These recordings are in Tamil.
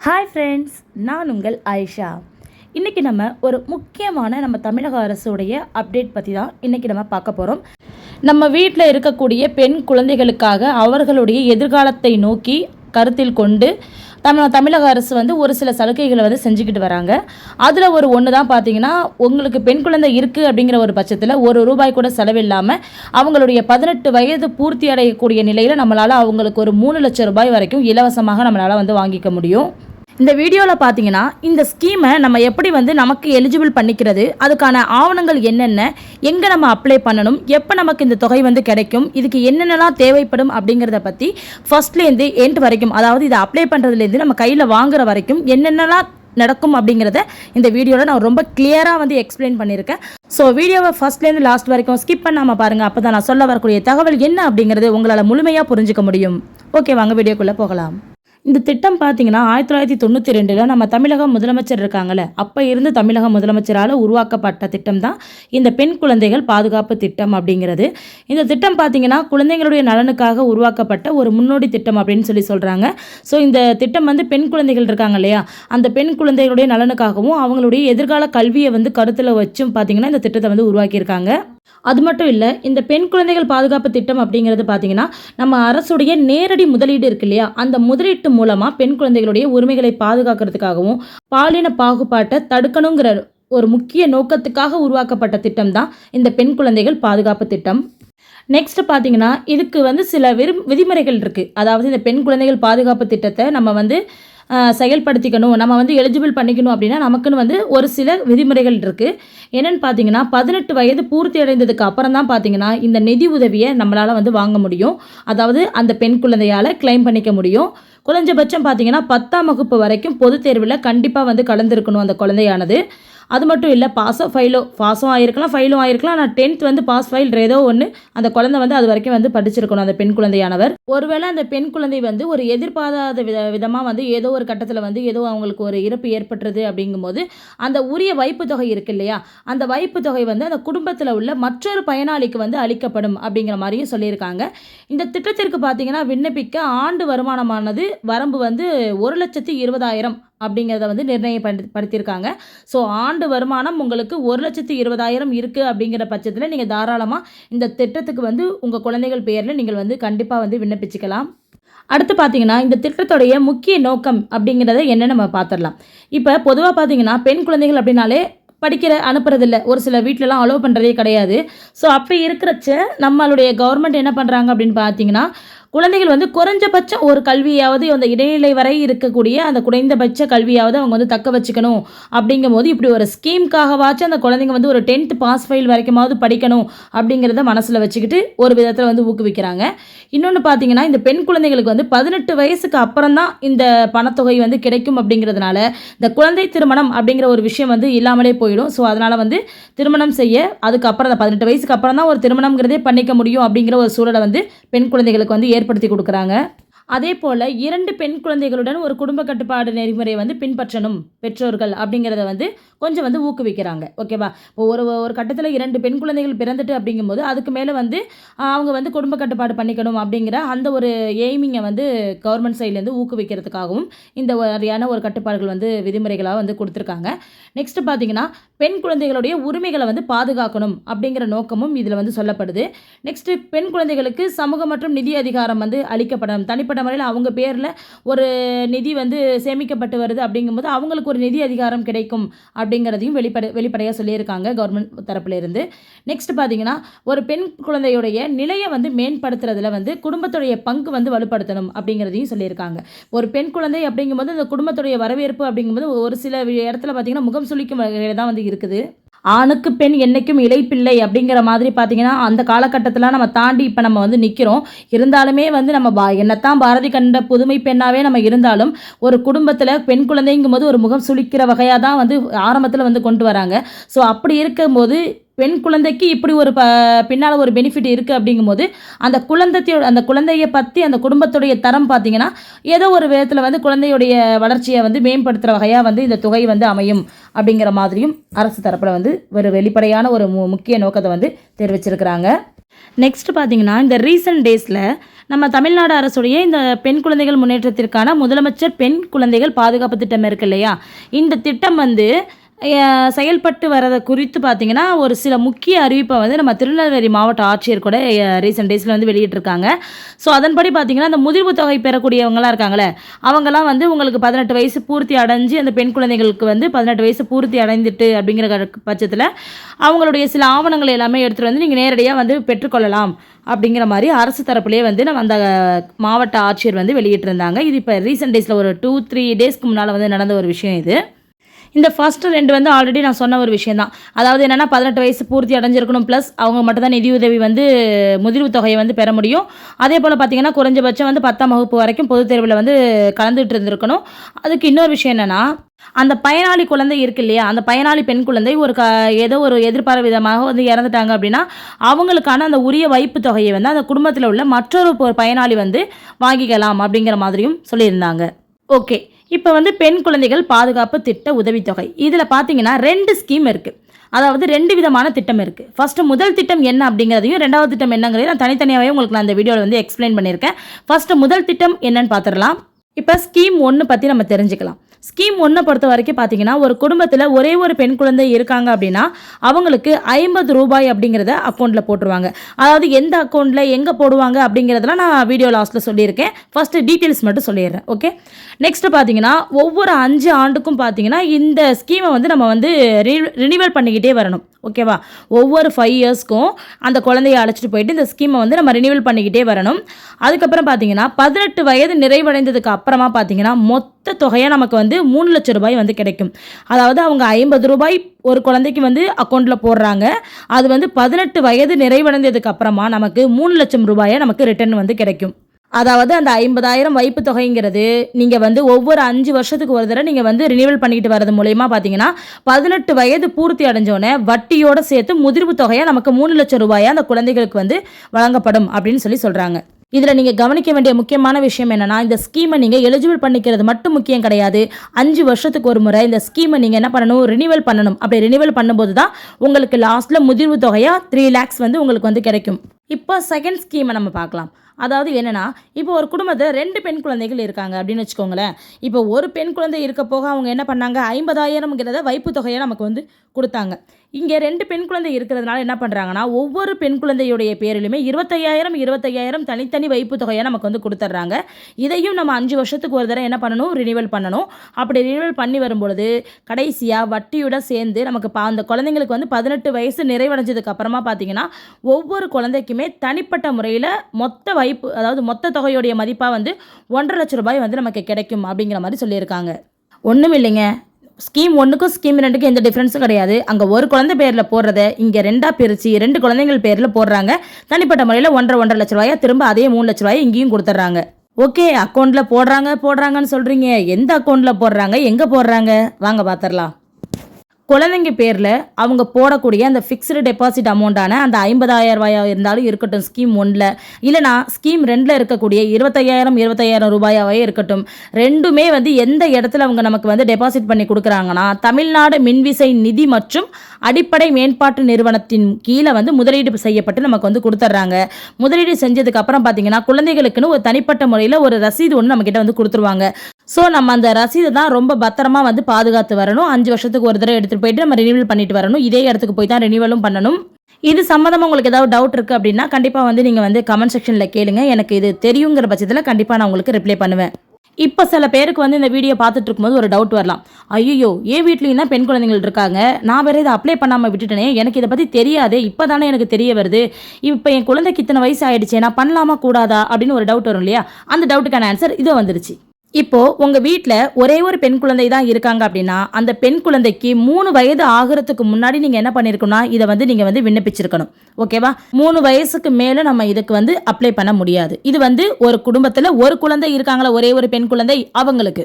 ஹாய் ஃப்ரெண்ட்ஸ் நான் உங்கள் ஆயிஷா இன்றைக்கி நம்ம ஒரு முக்கியமான நம்ம தமிழக அரசுடைய அப்டேட் பற்றி தான் இன்றைக்கி நம்ம பார்க்க போகிறோம் நம்ம வீட்டில் இருக்கக்கூடிய பெண் குழந்தைகளுக்காக அவர்களுடைய எதிர்காலத்தை நோக்கி கருத்தில் கொண்டு தமிழ் தமிழக அரசு வந்து ஒரு சில சலுகைகளை வந்து செஞ்சுக்கிட்டு வராங்க. அதில் ஒரு ஒன்று தான் பார்த்தீங்கன்னா உங்களுக்கு பெண் குழந்தை இருக்குது அப்படிங்கிற ஒரு பட்சத்தில் ஒரு ரூபாய் கூட செலவில்லாமல் அவங்களுடைய பதினெட்டு வயது பூர்த்தி அடையக்கூடிய நிலையில் நம்மளால் அவங்களுக்கு ஒரு மூணு லட்சம் ரூபாய் வரைக்கும் இலவசமாக நம்மளால் வந்து வாங்கிக்க முடியும். இந்த வீடியோவில் பார்த்தீங்கன்னா இந்த ஸ்கீமை நம்ம எப்படி வந்து நமக்கு எலிஜிபிள் பண்ணிக்கிறது அதுக்கான ஆவணங்கள் என்னென்ன எங்கே நம்ம அப்ளை பண்ணணும் எப்போ நமக்கு இந்த தொகை வந்து கிடைக்கும் இதுக்கு என்னென்னலாம் தேவைப்படும் அப்படிங்கிறத பற்றி ஃபஸ்ட்லேருந்து எண்ட் வரைக்கும் அதாவது இதை அப்ளை பண்ணுறதுலேருந்து நம்ம கையில் வாங்குற வரைக்கும் என்னென்னலாம் நடக்கும் அப்படிங்கிறத இந்த வீடியோவில் நான் ரொம்ப கிளியராக வந்து எக்ஸ்பிளைன் பண்ணியிருக்கேன். ஸோ வீடியோவை ஃபஸ்ட்லேருந்து லாஸ்ட் வரைக்கும் ஸ்கிப் பண்ணாமல் பாருங்கள் அப்போ தான் நான் சொல்ல வரக்கூடிய தகவல் என்ன அப்படிங்கிறது உங்களால் முழுமையாக புரிஞ்சிக்க முடியும். ஓகே வாங்க வீடியோக்குள்ளே போகலாம். இந்த திட்டம் பார்த்தீங்கன்னா ஆயிரத்தி தொள்ளாயிரத்தி தொண்ணூற்றி ரெண்டில் நம்ம தமிழக முதலமைச்சர் இருக்காங்கல்ல அப்போ இருந்து தமிழக முதலமைச்சரால் உருவாக்கப்பட்ட திட்டம் தான் இந்த பெண் குழந்தைகள் பாதுகாப்பு திட்டம் அப்படிங்கிறது. இந்த திட்டம் பார்த்தீங்கன்னா குழந்தைங்களுடைய நலனுக்காக உருவாக்கப்பட்ட ஒரு முன்னோடி திட்டம் அப்படின்னு சொல்லி சொல்கிறாங்க ஸோ இந்த திட்டம் வந்து பெண் குழந்தைகள் இருக்காங்க இல்லையா அந்த பெண் குழந்தைகளுடைய நலனுக்காகவும் அவங்களுடைய எதிர்கால கல்வியை வந்து கருத்தில் வச்சும் பார்த்தீங்கன்னா இந்த திட்டத்தை வந்து உருவாக்கியிருக்காங்க. அது மட்டும் இல்லை இந்த பெண் குழந்தைகள் பாதுகாப்பு திட்டம் அப்படிங்கிறது பார்த்தீங்கன்னா நம்ம அரசுடைய நேரடி முதலீடு இருக்கு இல்லையா? அந்த முதலீட்டு மூலமாக பெண் குழந்தைகளுடைய உரிமைகளை பாதுகாக்கிறதுக்காகவும் பாலின பாகுபாட்டை தடுக்கணுங்கிற ஒரு முக்கிய நோக்கத்துக்காக உருவாக்கப்பட்ட திட்டம் தான் இந்த பெண் குழந்தைகள் பாதுகாப்பு திட்டம். நெக்ஸ்ட் பார்த்தீங்கன்னா இதுக்கு வந்து சில விரு விதிமுறைகள் இருக்குது அதாவது இந்த பெண் குழந்தைகள் பாதுகாப்பு திட்டத்தை நம்ம வந்து செயல்படுத்திக்கணும். நம்ம வந்து எலிஜிபிள் பண்ணிக்கணும் அப்படின்னா நமக்குன்னு வந்து ஒரு சில விதிமுறைகள் இருக்குது என்னென்னு பார்த்தீங்கன்னா பதினெட்டு வயது பூர்த்தி அடைந்ததுக்கு அப்புறம் தான் பார்த்தீங்கன்னா இந்த நிதி உதவியை நம்மளால் வந்து வாங்க முடியும். அதாவது அந்த பெண் குழந்தையால் க்ளைம் பண்ணிக்க முடியும். குறைஞ்சபட்சம் பார்த்தீங்கன்னா பத்தாம் வகுப்பு வரைக்கும் பொதுத் தேர்வில் கண்டிப்பாக வந்து கலந்துருக்கணும் அந்த குழந்தையானது. அது மட்டும் இல்லை பாஸோ ஃபைலோ பாஸும் ஆயிருக்கலாம் ஃபைலும் ஆயிருக்கலாம். ஆனால் டென்த் வந்து பாஸ் ஃபைல் ஏதோ ஒன்று அந்த குழந்தை வந்து அது வரைக்கும் வந்து படிச்சிருக்கணும் அந்த பெண் குழந்தையானவர். ஒருவேளை அந்த பெண் குழந்தை வந்து ஒரு எதிர்பாராத வித விதமாக வந்து ஏதோ ஒரு கட்டத்தில் வந்து ஏதோ அவங்களுக்கு ஒரு இறப்பு ஏற்பட்டுறது அப்படிங்கும்போது அந்த உரிய வைப்பு தொகை இருக்கு இல்லையா? அந்த வைப்பு தொகை வந்து அந்த குடும்பத்தில் உள்ள மற்றொரு பயனாளிக்கு வந்து அளிக்கப்படும் அப்படிங்கிற மாதிரியும் சொல்லியிருக்காங்க. இந்த திட்டத்திற்கு பார்த்தீங்கன்னா விண்ணப்பிக்க ஆண்டு வருமானமானது வரம்பு வந்து ஒரு லட்சத்தி இருபதாயிரம் அப்படிங்கிறத வந்து நிர்ணயப்படுத்தியிருக்காங்க ஸோ ஆண்டு வருமானம் உங்களுக்கு ஒரு லட்சத்தி இருபதாயிரம் இருக்குது அப்படிங்கிற பட்சத்தில் நீங்கள் தாராளமாக இந்த திட்டத்துக்கு வந்து உங்கள் குழந்தைகள் பேரில் நீங்கள் வந்து கண்டிப்பாக வந்து விண்ணப்பிச்சுக்கலாம். அடுத்து பார்த்தீங்கன்னா இந்த திட்டத்துடைய முக்கிய நோக்கம் அப்படிங்கிறத என்ன நம்ம பார்த்துடலாம் இப்போ பொதுவாக பார்த்தீங்கன்னா பெண் குழந்தைகள் அப்படின்னாலே படிக்கிற அனுப்புறதில்ல. ஒரு சில வீட்டிலலாம் அலோவ் பண்ணுறதே கிடையாது. ஸோ அப்படி இருக்கிறச்ச நம்மளுடைய கவர்மெண்ட் என்ன பண்ணுறாங்க அப்படின்னு பார்த்தீங்கன்னா குழந்தைகள் வந்து குறைஞ்சபட்சம் ஒரு கல்வியாவது அந்த இடைநிலை வரை இருக்கக்கூடிய அந்த குறைந்தபட்ச கல்வியாவது அவங்க வந்து தக்க வச்சுக்கணும். அப்படிங்கும்போது இப்படி ஒரு ஸ்கீம்காகவாச்சும் அந்த குழந்தைங்க வந்து ஒரு டென்த் பாஸ் ஃபெயில் வரைக்குமாவது படிக்கணும் அப்படிங்கிறத மனசில் வச்சுக்கிட்டு ஒரு விதத்தில் வந்து ஊக்குவிக்கிறாங்க. இன்னொன்று பார்த்தீங்கன்னா இந்த பெண் குழந்தைகளுக்கு வந்து பதினெட்டு வயசுக்கு அப்புறம் தான் இந்த பணத்தொகை வந்து கிடைக்கும் அப்படிங்கிறதுனால இந்த குழந்தை திருமணம் அப்படிங்கிற ஒரு விஷயம் வந்து இல்லாமலே போயிடும். ஸோ அதனால் வந்து திருமணம் செய்ய அதுக்கப்புறம் தான் பதினெட்டு வயசுக்கு அப்புறம் தான் ஒரு திருமணம்ங்கிறதே பண்ணிக்க முடியும் அப்படிங்கிற ஒரு சூழலை வந்து பெண் குழந்தைகளுக்கு வந்து ஏற்படுத்தி கொடுக்குறாங்க. அதே போல் இரண்டு பெண் குழந்தைகளுடன் ஒரு குடும்ப கட்டுப்பாடு நெறிமுறையை வந்து பின்பற்றணும் பெற்றோர்கள் அப்படிங்கிறத வந்து கொஞ்சம் வந்து ஊக்குவிக்கிறாங்க ஓகேவா இப்போ ஒரு ஒரு கட்டத்தில் இரண்டு பெண் குழந்தைகள் பிறந்துட்டு அப்படிங்கும்போது அதுக்கு மேலே வந்து அவங்க வந்து குடும்ப கட்டுப்பாடு பண்ணிக்கணும் அப்படிங்கிற அந்த ஒரு எய்மிங்கை வந்து கவர்மெண்ட் சைட்லேருந்து ஊக்குவிக்கிறதுக்காகவும் இந்த மாதிரியான ஒரு கட்டுப்பாடுகள் வந்து விதிமுறைகளாக வந்து கொடுத்துருக்காங்க. நெக்ஸ்ட்டு பார்த்தீங்கன்னா பெண் குழந்தைகளுடைய உரிமைகளை வந்து பாதுகாக்கணும் அப்படிங்கிற நோக்கமும் இதில் வந்து சொல்லப்படுது. நெக்ஸ்ட்டு பெண் குழந்தைகளுக்கு சமூக மற்றும் நிதி அதிகாரம் வந்து அளிக்கப்படணும். தனிப்பட்ட முறையில் அவங்க பேரில் ஒரு நிதி வந்து சேமிக்கப்பட்டு வருது அப்படிங்கும்போது அவங்களுக்கு ஒரு நிதி அதிகாரம் கிடைக்கும் அப்படிங்கிறதையும் வெளிப்படை வெளிப்படையாக சொல்லியிருக்காங்க கவர்மெண்ட் தரப்புலேருந்து. நெக்ஸ்ட் பார்த்தீங்கன்னா ஒரு பெண் குழந்தையுடைய நிலையை வந்து மேம்படுத்துறதுல வந்து குடும்பத்துடைய பங்கு வந்து வலுப்படுத்தணும் அப்படிங்கிறதையும் சொல்லியிருக்காங்க. ஒரு பெண் குழந்தை அப்படிங்கும்போது அந்த குடும்பத்துடைய வரவேற்பு அப்படிங்கும்போது ஒரு சில இடத்துல பார்த்தீங்கன்னா முகம் சுளிக்கும் வகையில் தான் வந்து இருக்குது. ஆணுக்கு பெண் என்னைக்கும் இளைப்பிள்ளை அப்படிங்கிற மாதிரி பார்த்திங்கன்னா அந்த காலகட்டத்தில் நம்ம தாண்டி இப்போ நம்ம வந்து நிற்கிறோம் இருந்தாலுமே வந்து நம்ம பா என்னத்தான் பாரதி கண்ட புதுமை பெண்ணாகவே நம்ம இருந்தாலும் ஒரு குடும்பத்தில் பெண் குழந்தைங்கும் போது ஒரு முகம் சுளிக்கிற வகையாக தான் வந்து ஆரம்பத்தில் வந்து கொண்டு வராங்க. ஸோ அப்படி இருக்கும்போது பெண் குழந்தைக்கு இப்படி ஒரு ப பின்னால் ஒரு பெனிஃபிட் இருக்குது அப்படிங்கும்போது அந்த குழந்தையோட அந்த குழந்தையை பற்றி அந்த குடும்பத்துடைய தரம் பார்த்தீங்கன்னா ஏதோ ஒரு விதத்தில் வந்து குழந்தையுடைய வளர்ச்சியை வந்து மேம்படுத்துகிற வகையாக வந்து இந்த தொகை வந்து அமையும் அப்படிங்கிற மாதிரியும் அரசு தரப்பில் வந்து ஒரு வெளிப்படையான ஒரு மு முக்கிய நோக்கத்தை வந்து தெரிவிச்சிருக்கிறாங்க. நெக்ஸ்ட் பார்த்தீங்கன்னா இந்த ரீசன்ட் டேஸில் நம்ம தமிழ்நாடு அரசுடைய இந்த பெண் குழந்தைகள் முன்னேற்றத்திற்கான முதலமைச்சர் பெண் குழந்தைகள் பாதுகாப்பு திட்டம் இருக்கு இல்லையா? இந்த திட்டம் வந்து செயல்பட்டு வரதை குறித்து பார்த்தீங்கன்னா ஒரு சில முக்கிய அறிவிப்பை வந்து நம்ம திருநெல்வேலி மாவட்ட ஆட்சியர் கூட ரீசெண்ட் டேஸில் வந்து வெளியிட்டிருக்காங்க. ஸோ அதன்படி பார்த்தீங்கன்னா அந்த முதிர்வு தொகை பெறக்கூடியவங்களாம் இருக்காங்களே அவங்கெல்லாம் வந்து உங்களுக்கு பதினெட்டு வயசு பூர்த்தி அடைஞ்சு அந்த பெண் குழந்தைகளுக்கு வந்து பதினெட்டு வயசு பூர்த்தி அடைந்துட்டு அப்படிங்கிற பட்சத்தில் அவங்களுடைய சில ஆவணங்களை எல்லாமே எடுத்துகிட்டு வந்து நீங்கள் நேரடியாக வந்து பெற்றுக்கொள்ளலாம் அப்படிங்கிற மாதிரி அரசு தரப்புலேயே வந்து நம்ம அந்த மாவட்ட ஆட்சியர் வந்து வெளியிட்டிருந்தாங்க. இது இப்போ ரீசெண்ட் டேஸில் ஒரு டூ த்ரீ டேஸ்க்கு முன்னால் வந்து நடந்த ஒரு விஷயம் இது. இந்த ஃபஸ்ட்டு ரெண்டு வந்து ஆல்ரெடி நான் சொன்ன ஒரு விஷயம் தான் அதாவது என்னென்னா பதினெட்டு வயசு பூர்த்தி அடைஞ்சிருக்கணும் ப்ளஸ் அவங்க மட்டும் தான் நிதியுதவி வந்து முதிர்வு தொகையை வந்து பெற முடியும். அதே போல் பார்த்தீங்கன்னா குறைஞ்சபட்சம் வந்து பத்தாம் வகுப்பு வரைக்கும் பொதுத் தேர்வில் வந்து கலந்துட்டு இருந்திருக்கணும். அதுக்கு இன்னொரு விஷயம் என்னென்னா அந்த பயனாளி குழந்தை இருக்கு இல்லையா? அந்த பயனாளி பெண் குழந்தை ஒரு க ஏதோ ஒரு எதிர்பார விதமாக வந்து இறந்துட்டாங்க அப்படின்னா அவங்களுக்கான அந்த உரிய வைப்பு தொகையை வந்து அந்த குடும்பத்தில் உள்ள மற்றொரு பயனாளி வந்து வாங்கிக்கலாம் அப்படிங்கிற மாதிரியும் சொல்லியிருந்தாங்க. ஓகே. இப்போ வந்து பெண் குழந்தைகள் பாதுகாப்பு திட்ட உதவித்தொகை. இதில் பார்த்தீங்கன்னா ரெண்டு ஸ்கீம் இருக்குது அதாவது ரெண்டு விதமான திட்டம் இருக்குது ஃபஸ்ட்டு முதல் திட்டம் என்ன அப்படிங்கிறதையும் ரெண்டாவது திட்டம் என்னங்கிறதையும் நான் தனித்தனியாகவே உங்களுக்கு நான் அந்த வீடியோவில் வந்து எக்ஸ்பிளைன் பண்ணியிருக்கேன். ஃபஸ்ட்டு முதல் திட்டம் என்னன்னு பார்த்துடலாம் இப்போ ஸ்கீம் ஒன்று பற்றி நம்ம தெரிஞ்சுக்கலாம். ஸ்கீம் ஒன்றை பொறுத்த வரைக்கும் பார்த்தீங்கன்னா ஒரு குடும்பத்தில் ஒரே ஒரு பெண் குழந்தை இருக்காங்க அப்படின்னா அவங்களுக்கு ஐம்பது ரூபாய் அப்படிங்கிறத அக்கௌண்ட்டில் போட்டுருவாங்க. அதாவது எந்த அக்கௌண்ட்டில் எங்கே போடுவாங்க அப்படிங்கிறதெல்லாம் நான் வீடியோ லாஸ்ட்டில் சொல்லியிருக்கேன். ஃபஸ்ட்டு டீட்டெயில்ஸ் மட்டும் சொல்லிடுறேன் ஓகே நெக்ஸ்ட்டு பார்த்தீங்கன்னா ஒவ்வொரு அஞ்சு ஆண்டுக்கும் பார்த்தீங்கன்னா இந்த ஸ்கீமை வந்து நம்ம வந்து ரினிவல் பண்ணிக்கிட்டே வரணும் ஓகேவா ஒவ்வொரு ஃபைவ் இயர்ஸ்க்கும் அந்த குழந்தைய அழைச்சிட்டு போயிட்டு இந்த ஸ்கீமை வந்து நம்ம ரினிவல் பண்ணிக்கிட்டே வரணும். அதுக்கப்புறம் பார்த்தீங்கன்னா பதினெட்டு வயது நிறைவடைந்ததுக்கு அப்புறமா பார்த்தீங்கன்னா மொத்த தொகையாக நமக்கு வந்து மூணு லட்சம் ரூபாய் வந்து கிடைக்கும். அதாவது அவங்க ஐம்பது ரூபாய் ஒரு குழந்தைக்கு வந்து அக்கௌண்ட்டில் போடுறாங்க. அது வந்து பதினெட்டு வயது நிறைவடைந்ததுக்கு அப்புறமா நமக்கு மூணு லட்சம் ரூபாயை நமக்கு ரிட்டர்ன் வந்து கிடைக்கும். அதாவது அந்த ஐம்பதாயிரம் வைப்பு தொகைங்கிறது நீங்கள் வந்து ஒவ்வொரு அஞ்சு வருஷத்துக்கு ஒரு தடவை நீங்கள் வந்து ரினியூவல் பண்ணிக்கிட்டு வரது மூலயமா பார்த்தீங்கன்னா பதினெட்டு வயது பூர்த்தி அடைஞ்சோடனே வட்டியோட சேர்த்து முதிர்வு தொகையாக நமக்கு மூணு லட்சம் ரூபாயாக அந்த குழந்தைகளுக்கு வந்து வழங்கப்படும் அப்படின்னு சொல்லி சொல்கிறாங்க இதில் நீங்கள் கவனிக்க வேண்டிய முக்கியமான விஷயம் என்னென்னா இந்த ஸ்கீமை நீங்கள் எலிஜிபிள் பண்ணிக்கிறது மட்டும் முக்கியம் கிடையாது. அஞ்சு வருஷத்துக்கு ஒரு முறை இந்த ஸ்கீமை நீங்கள் என்ன பண்ணணும்? ரினிவல் பண்ணணும். அப்படி ரினிவல் பண்ணும்போது தான் உங்களுக்கு லாஸ்ட்டில் முதிர்வு தொகையாக த்ரீ லேக்ஸ் வந்து உங்களுக்கு வந்து கிடைக்கும். இப்போ செகண்ட் ஸ்கீமை நம்ம பார்க்கலாம். அதாவது என்னென்னா இப்போ ஒரு குடும்பத்தில் ரெண்டு பெண் குழந்தைகள் இருக்காங்க அப்படின்னு வச்சுக்கோங்களேன். இப்போ ஒரு பெண் குழந்தை இருக்க போக அவங்க என்ன பண்ணாங்க? ஐம்பதாயிரம்ங்கிறத வைப்பு தொகையை நமக்கு வந்து கொடுத்தாங்க. இங்கே ரெண்டு பெண் குழந்தை இருக்கிறதுனால என்ன பண்ணுறாங்கன்னா ஒவ்வொரு பெண் குழந்தையுடைய பேரிலுமே இருபத்தையாயிரம் இருபத்தையாயிரம் தனித்தனி வைப்பு தொகையை நமக்கு வந்து கொடுத்துட்றாங்க இதையும் நம்ம அஞ்சு வருஷத்துக்கு ஒரு தடவை என்ன பண்ணணும்? ரினிவல் பண்ணணும். அப்படி ரினிவல் பண்ணி வரும்பொழுது கடைசியாக வட்டியோட சேர்ந்து நமக்கு பா அந்த குழந்தைங்களுக்கு வந்து பதினெட்டு வயசு நிறைவடைஞ்சதுக்கு அப்புறமா பார்த்தீங்கன்னா ஒவ்வொரு குழந்தைக்குமே தனிப்பட்ட முறையில் மொத்த வைப்பு அதாவது மொத்த தொகையுடைய மதிப்பாக வந்து ஒன்றரை லட்ச ரூபாய் வந்து நமக்கு கிடைக்கும் அப்படிங்கிற மாதிரி சொல்லியிருக்காங்க. ஒன்றும் இல்லைங்க. ஸ்கீம் ஒன்றுக்கும் ஸ்கீம் ரெண்டுக்கும் எந்த டிஃப்ரென்ஸும் கிடையாது. அங்கே ஒரு குழந்தை பேரில் போடுறத இங்கே ரெண்டாக பிரித்து ரெண்டு குழந்தைங்கள் பேரில் போடுறாங்க. தனிப்பட்ட முறையில் ஒன்றரை ஒன்றரை லட்ச ரூபாயா திரும்ப அதே மூணு லட்ச ரூபாயை இங்கேயும் கொடுத்துட்றாங்க. ஓகே அக்கௌண்ட்டில் போடுறாங்க போடுறாங்கன்னு சொல்கிறீங்க எந்த அக்கௌண்ட்டில் போடுறாங்க எங்கே போடுறாங்க? வாங்க பார்த்துடலாம். குழந்தைங்க பேரில் அவங்க போடக்கூடிய அந்த ஃபிக்ஸ்டு டெபாசிட் அமௌண்ட்டான அந்த ஐம்பதாயிரம் ரூபாயாக இருந்தாலும் இருக்கட்டும் ஸ்கீம் ஒன்றில் இல்லைனா ஸ்கீம் ரெண்டில் இருக்கக்கூடிய இருபத்தையாயிரம் இருபத்தையாயிரம் ரூபாயாவே இருக்கட்டும். ரெண்டுமே வந்து எந்த இடத்துல அவங்க நமக்கு வந்து டெபாசிட் பண்ணி கொடுக்குறாங்கன்னா தமிழ்நாடு மின்விசை நிதி மற்றும் அடிப்படை மேம்பாட்டு நிறுவனத்தின் கீழே வந்து முதலீடு செய்யப்பட்டு நமக்கு வந்து கொடுத்துட்றாங்க. முதலீடு செஞ்சதுக்கு அப்புறம் பார்த்தீங்கன்னா குழந்தைகளுக்குன்னு ஒரு தனிப்பட்ட முறையில் ஒரு ரசீது ஒன்று நம்மக்கிட்ட வந்து கொடுத்துருவாங்க. ஸோ நம்ம அந்த ரசீதை தான் ரொம்ப பத்திரமா வந்து பாதுகாத்து வரணும். அஞ்சு வருஷத்துக்கு ஒரு தடவை எடுத்துகிட்டு போயிட்டு நம்ம ரினிவல் பண்ணிட்டு வரணும். இதே இடத்துக்கு போய் தான் ரினிவலும் பண்ணணும். இது சம்மந்தமாக உங்களுக்கு ஏதாவது டவுட் இருக்குது அப்படின்னா கண்டிப்பாக வந்து நீங்கள் வந்து கமெண்ட் செக்ஷனில் கேளுங்க. எனக்கு இது தெரியுங்கிற பட்சத்தில் கண்டிப்பாக நான் உங்களுக்கு ரிப்ளை பண்ணுவேன். இப்போ சில பேருக்கு வந்து இந்த வீடியோ பார்த்துட்டு இருக்கும்போது ஒரு டவுட் வரலாம். ஐயோ ஏன் வீட்லேயும் தான் பெண் குழந்தைகள் இருக்காங்க. நான் வேறு இதை அப்ளை பண்ணாமல் விட்டுட்டேனே. எனக்கு இதை பற்றி தெரியாது. இப்போ தானே எனக்கு தெரிய வருது. இப்போ என் குழந்தைக்கு இத்தனை வயசு ஆயிடுச்சு. நான் பண்ணலாமா கூடாதா? அப்படின்னு ஒரு டவுட் வரும் இல்லையா? அந்த டவுட்டுக்கான ஆன்சர் இதோ வந்துருச்சு. இப்போ உங்க வீட்டில் ஒரே ஒரு பெண் குழந்தை தான் இருக்காங்க அப்படின்னா அந்த பெண் குழந்தைக்கு மூணு வயது ஆகிறதுக்கு முன்னாடி நீங்க என்ன பண்ணிருக்கணும்னா இதை வந்து நீங்க வந்து விண்ணப்பிச்சிருக்கணும். ஓகேவா? மூணு வயசுக்கு மேல நம்ம இதுக்கு வந்து அப்ளை பண்ண முடியாது. இது வந்து ஒரு குடும்பத்துல ஒரு குழந்தை இருக்காங்களா ஒரே ஒரு பெண் குழந்தை? அவங்களுக்கு.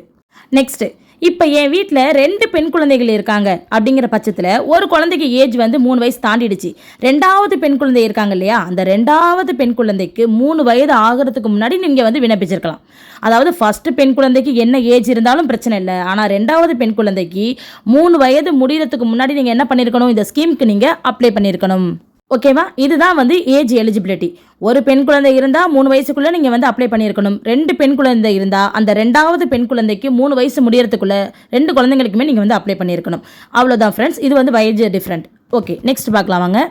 நெக்ஸ்ட் இப்போ என் வீட்டில் ரெண்டு பெண் குழந்தைகள் இருக்காங்க. அப்படிங்கிற பட்சத்தில் ஒரு குழந்தைக்கு ஏஜ் வந்து மூணு வயசு தாண்டிடுச்சு. ரெண்டாவது பெண் குழந்தை இருக்காங்க இல்லையா? அந்த ரெண்டாவது பெண் குழந்தைக்கு மூணு வயது ஆகிறதுக்கு முன்னாடி நீங்கள் வந்து விண்ணப்பிச்சிருக்கலாம். அதாவது ஃபஸ்ட்டு பெண் குழந்தைக்கு என்ன ஏஜ் இருந்தாலும் பிரச்சனை இல்லை. ஆனால் ரெண்டாவது பெண் குழந்தைக்கு மூணு வயது முடிகிறதுக்கு முன்னாடி நீங்கள் என்ன பண்ணியிருக்கணும் இந்த ஸ்கீமுக்கு நீங்கள் அப்ளை பண்ணியிருக்கணும் ஓகேவா இதுதான் வந்து ஏஜ் எலிஜிபிலிட்டி ஒரு பெண் குழந்தை இருந்தால் மூணு வயசுக்குள்ளே நீங்கள் வந்து அப்ளை பண்ணியிருக்கணும். ரெண்டு பெண் குழந்தை இருந்தால் அந்த ரெண்டாவது பெண் குழந்தைக்கு மூணு வயசு முடியறதுக்குள்ளே ரெண்டு குழந்தைங்களுக்குமே நீங்கள் வந்து அப்ளை பண்ணியிருக்கணும். அவ்வளோதான் ஃப்ரெண்ட்ஸ் இது வந்து வயஜ் டிஃப்ரெண்ட் ஓகே நெக்ஸ்ட் பார்க்கலாம் வாங்க.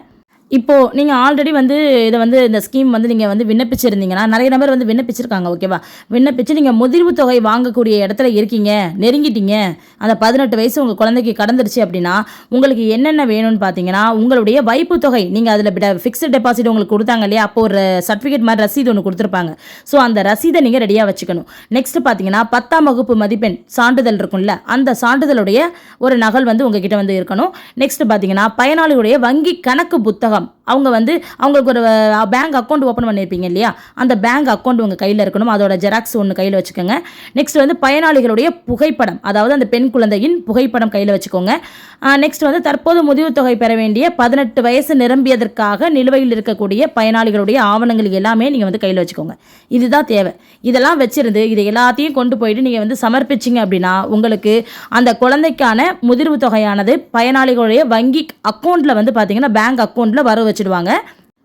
இப்போது நீங்கள் ஆல்ரெடி வந்து இதை வந்து இந்த ஸ்கீம் வந்து நீங்கள் வந்து விண்ணப்பிச்சிருந்தீங்கன்னா நிறைய நபர் வந்து விண்ணப்பிச்சிருக்காங்க ஓகேவா விண்ணப்பிச்சு நீங்கள் முதிர்வு தொகை வாங்கக்கூடிய இடத்துல இருக்கீங்க நெருங்கிட்டீங்க அந்த பதினெட்டு வயசு உங்கள் குழந்தைக்கு கடந்துருச்சு அப்படின்னா உங்களுக்கு என்னென்ன வேணும்னு பார்த்தீங்கன்னா உங்களுடைய வைப்பு தொகை நீங்கள் அதில் ஃபிக்ஸ்டு டெபாசிட் உங்களுக்கு கொடுத்தாங்க இல்லையா? அப்போ ஒரு சர்டிஃபிகேட் மாதிரி ரசீது ஒன்று கொடுத்துருப்பாங்க. ஸோ அந்த ரசீதை நீங்கள் ரெடியாக வச்சுக்கணும். நெக்ஸ்ட் பார்த்தீங்கன்னா பத்தாம் வகுப்பு மதிப்பெண் சான்றிதழ் இருக்கும்ல அந்த சான்றிதழுடைய ஒரு நகல் வந்து உங்ககிட்ட வந்து இருக்கணும். நெக்ஸ்ட் பார்த்தீங்கன்னா பயனாளிகளுடைய வங்கி கணக்கு புத்தகம் Tamam. அவங்க வந்து அவங்களுக்கு ஒரு பேங்க் அக்கௌண்ட் ஓப்பன் பண்ணியிருப்பீங்க இல்லையா? அந்த பேங்க் அக்கௌண்ட் உங்கள் கையில் இருக்கணும். அதோட ஜெராக்ஸ் ஒன்று கையில் வச்சுக்கோங்க. நெக்ஸ்ட் வந்து பயனாளிகளுடைய புகைப்படம். அதாவது அந்த பெண் குழந்தையின் புகைப்படம் கையில் வச்சுக்கோங்க. நெக்ஸ்ட் வந்து தற்போது முதிவு தொகை பெற வேண்டிய பதினெட்டு வயசு நிரம்பியதற்காக நிலுவையில் இருக்கக்கூடிய பயனாளிகளுடைய ஆவணங்கள் எல்லாமே நீங்கள் வந்து கையில் வச்சுக்கோங்க. இதுதான் தேவை. இதெல்லாம் வச்சிருந்து இது எல்லாத்தையும் கொண்டு போயிட்டு நீங்கள் வந்து சமர்ப்பிச்சிங்க அப்படின்னா உங்களுக்கு அந்த குழந்தைக்கான முதிர்வு தொகையானது பயனாளிகளுடைய வங்கி அக்கௌண்ட்டில் வந்து பார்த்தீங்கன்னா பேங்க் அக்கௌண்ட்டில் வர வச்சுடுவாங்க.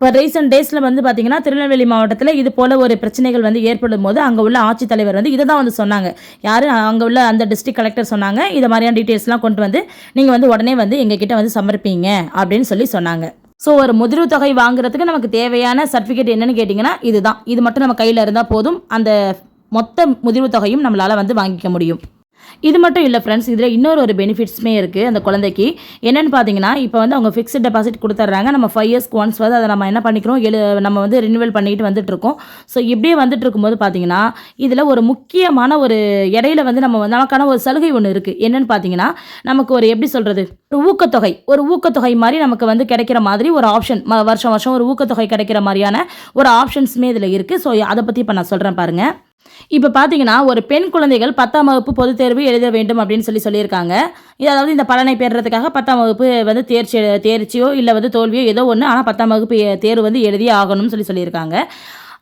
இப்போ ரீசெண்ட் டேஸில் வந்து பார்த்தீங்கன்னா திருநெல்வேலி மாவட்டத்தில் இது போல் ஒரு பிரச்சனைகள் வந்து ஏற்படும் போது அங்கே உள்ள ஆட்சித்தலைவர் வந்து இதை தான் வந்து சொன்னாங்க. யார்? அங்கே உள்ள அந்த டிஸ்ட்ரிக்ட் கலெக்டர் சொன்னாங்க. இதை மாதிரியான டீட்டெயில்ஸ்லாம் கொண்டு வந்து நீங்கள் வந்து உடனே வந்து எங்ககிட்ட வந்து சமர்ப்பீங்க அப்படின்னு சொல்லி சொன்னாங்க. ஸோ ஒரு முதிர்வு தொகை வாங்குறதுக்கு நமக்கு தேவையான சர்டிஃபிகேட் என்னென்னு கேட்டிங்கன்னா இதுதான். இது மட்டும் நம்ம கையில் இருந்தால் போதும். அந்த மொத்த முதிர்வு தொகையும் நம்மளால் வந்து வாங்கிக்க முடியும். இது மட்டும் இல்லை ஃப்ரெண்ட்ஸ் இதில் இன்னொரு ஒரு பெனிஃபிட்ஸுமே இருக்குது அந்த குழந்தைக்கு. என்னென்னு பார்த்தீங்கன்னா இப்போ வந்து அவங்க ஃபிக்ஸ்ட் டெபாசிட் கொடுத்துட்றாங்க நம்ம ஃபைவ் இயர்ஸ்க்கு ஒன்ஸ் வந்து அதை நம்ம என்ன பண்ணிக்கிறோம்? எழு நம்ம வந்து ரினிவல் பண்ணிட்டு வந்துட்டுருக்கோம் ஸோ இப்படியே வந்துட்டு இருக்கும்போது பார்த்தீங்கன்னா இதில் ஒரு முக்கியமான ஒரு இடையில வந்து நம்ம நமக்கான ஒரு சலுகை ஒன்று இருக்குது என்னென்னு பார்த்தீங்கன்னா நமக்கு ஒரு எப்படி சொல்கிறது ஒரு ஊக்கத்தொகை. ஒரு ஊக்கத்தொகை மாதிரி நமக்கு வந்து கிடைக்கிற மாதிரி ஒரு ஆப்ஷன் வருஷம் வருஷம் ஒரு ஊக்கத்தொகை கிடைக்கிற மாதிரியான ஒரு ஆப்ஷன்ஸுமே இதில் இருக்குது ஸோ அதை பற்றி இப்போ நான் சொல்கிறேன் பாருங்கள் இப்போ பார்த்தீங்கன்னா ஒரு பெண் குழந்தைகள் பத்தாம் வகுப்பு பொதுத் தேர்வு எழுத வேண்டும் அப்படின்னு சொல்லி சொல்லியிருக்காங்க. அதாவது இந்த பலனை பெறுறதுக்காக பத்தாம் வகுப்பு வந்து தேர்ச்சி தேர்ச்சியோ இல்லை வந்து தோல்வியோ ஏதோ ஒன்று ஆனால் பத்தாம் வகுப்பு தேர்வு வந்து எழுதியே ஆகணும்னு சொல்லி சொல்லியிருக்காங்க.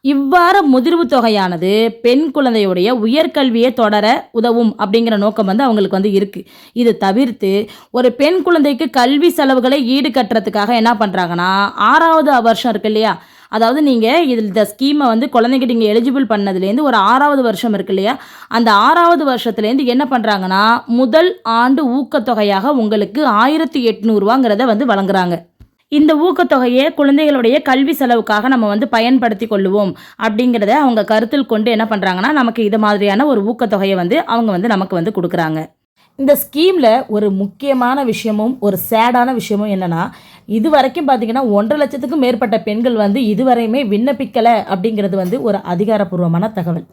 இவ்வாறு முதிர்வு தொகையானது பெண் குழந்தையுடைய உயர்கல்வியை தொடர உதவும் அப்படிங்கிற நோக்கம் வந்து அவங்களுக்கு வந்து இருக்குது இது தவிர்த்து ஒரு பெண் குழந்தைக்கு கல்வி செலவுகளை ஈடுகட்டுறதுக்காக என்ன பண்ணுறாங்கன்னா ஆறாவது வருஷம் இருக்கு இல்லையா? அதாவது நீங்கள் இதில் இந்த ஸ்கீமை வந்து குழந்தைகிட்ட நீங்கள் எலிஜிபிள் பண்ணதுலேருந்து ஒரு ஆறாவது வருஷம் இருக்கு இல்லையா? அந்த ஆறாவது வருஷத்துலேருந்து என்ன பண்ணுறாங்கன்னா முதல் ஆண்டு ஊக்கத்தொகையாக உங்களுக்கு ஆயிரத்தி எட்நூறுவாங்கிறத வந்து வழங்குறாங்க. இந்த ஊக்கத்தொகையை குழந்தைகளுடைய கல்வி செலவுக்காக நம்ம வந்து பயன்படுத்தி கொள்ளுவோம் அப்படிங்கிறத அவங்க கருத்தில் கொண்டு என்ன பண்ணுறாங்கன்னா நமக்கு இது மாதிரியான ஒரு ஊக்கத்தொகையை வந்து அவங்க வந்து நமக்கு வந்து கொடுக்குறாங்க. இந்த ஸ்கீமில் ஒரு முக்கியமான விஷயமும் ஒரு சேடான விஷயமும் என்னென்னா இது வரைக்கும் பார்த்தீங்கன்னா ஒன்றரை லட்சத்துக்கும் மேற்பட்ட பெண்கள் வந்து இதுவரையுமே விண்ணப்பிக்கலை அப்படிங்கிறது வந்து ஒரு அதிகாரப்பூர்வமான தகவல்.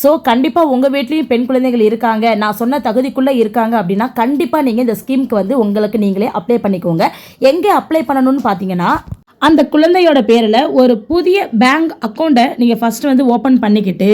ஸோ கண்டிப்பாக உங்கள் வீட்லேயும் பெண் குழந்தைகள் இருக்காங்க. நான் சொன்ன தகுதிக்குள்ளே இருக்காங்க அப்படின்னா கண்டிப்பாக நீங்கள் இந்த ஸ்கீமுக்கு வந்து உங்களுக்கு நீங்களே அப்ளை பண்ணிக்கோங்க. எங்கே அப்ளை பண்ணணும்னு பார்த்தீங்கன்னா அந்த குழந்தையோட பேரில் ஒரு புதிய பேங்க் அக்கௌண்ட்டை நீங்கள் ஃபஸ்ட்டு வந்து ஓப்பன் பண்ணிக்கிட்டு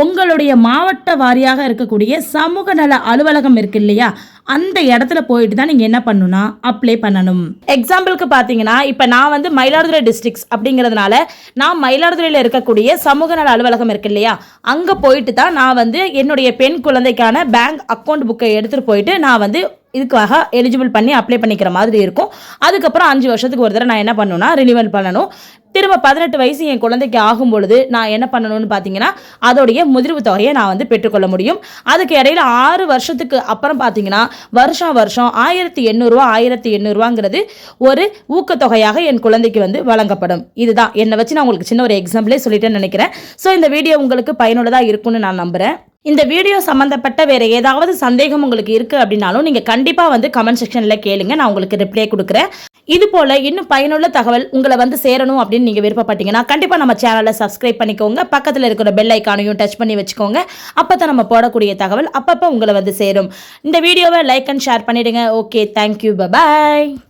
உங்களுடைய மாவட்ட வாரியாக இருக்கக்கூடிய சமூக நல அலுவலகம் இருக்கு இல்லையா? அந்த இடத்துல போயிட்டு தான் நீங்கள் என்ன பண்ணணும்னா அப்ளை பண்ணணும். எக்ஸாம்பிளுக்கு பார்த்தீங்கன்னா இப்போ நான் வந்து மயிலாடுதுறை டிஸ்ட்ரிக்ஸ் அப்படிங்கிறதுனால நான் மயிலாடுதுறையில் இருக்கக்கூடிய சமூக நல அலுவலகம் இருக்கு இல்லையா? அங்கே போயிட்டு தான் நான் வந்து என்னுடைய பெண் குழந்தைக்கான பேங்க் அக்கௌண்ட் புக்கை எடுத்துகிட்டு போயிட்டு நான் வந்து இதுக்காக எலிஜிபிள் பண்ணி அப்ளை பண்ணிக்கிற மாதிரி இருக்கும். அதுக்கப்புறம் அஞ்சு வருஷத்துக்கு ஒரு தடவை நான் என்ன பண்ணணும்னா ரினிவல் பண்ணணும். திரும்ப பதினெட்டு வயசு என் குழந்தைக்கு ஆகும் பொழுது நான் என்ன பண்ணணும்னு பார்த்தீங்கன்னா அதோடைய முதிர்வு தொகையை நான் வந்து பெற்றுக்கொள்ள முடியும். அதுக்கு இடையில ஆறு வருஷத்துக்கு அப்புறம் பார்த்தீங்கன்னா வருஷம் வருஷம் ஆயிரத்தி எண்ணூறுரூவா ஆயிரத்தி எண்ணூறுவாங்கிறது ஒரு ஊக்கத்தொகையாக என் குழந்தைக்கு வந்து வழங்கப்படும். இதுதான். என்னை வச்சு நான் உங்களுக்கு சின்ன ஒரு எக்ஸாம்பிளே சொல்லிட்டேன்னு நினைக்கிறேன். ஸோ இந்த வீடியோ உங்களுக்கு பயனுள்ளதாக இருக்கும்னு நான் நம்புகிறேன் இந்த வீடியோ சம்மந்தப்பட்ட வேறு ஏதாவது சந்தேகம் உங்களுக்கு இருக்குது அப்படின்னாலும் நீங்கள் கண்டிப்பாக வந்து கமெண்ட் செக்ஷனில் கேளுங்க. நான் உங்களுக்கு ரிப்ளை கொடுக்குறேன். இது போல் இன்னும் பயனுள்ள தகவல் உங்களை வந்து சேரணும் அப்படின்னு நீங்கள் விருப்பப்பட்டீங்கன்னா கண்டிப்பாக நம்ம சேனலை சப்ஸ்கிரைப் பண்ணிக்கோங்க. பக்கத்தில் இருக்கிற பெல் ஐக்கானையும் டச் பண்ணி வச்சுக்கோங்க. அப்போ தான் நம்ம போடக்கூடிய தகவல் அப்பப்போ உங்களை வந்து சேரும். இந்த வீடியோவை லைக் அண்ட் ஷேர் பண்ணிவிடுங்க okay thank you bye bye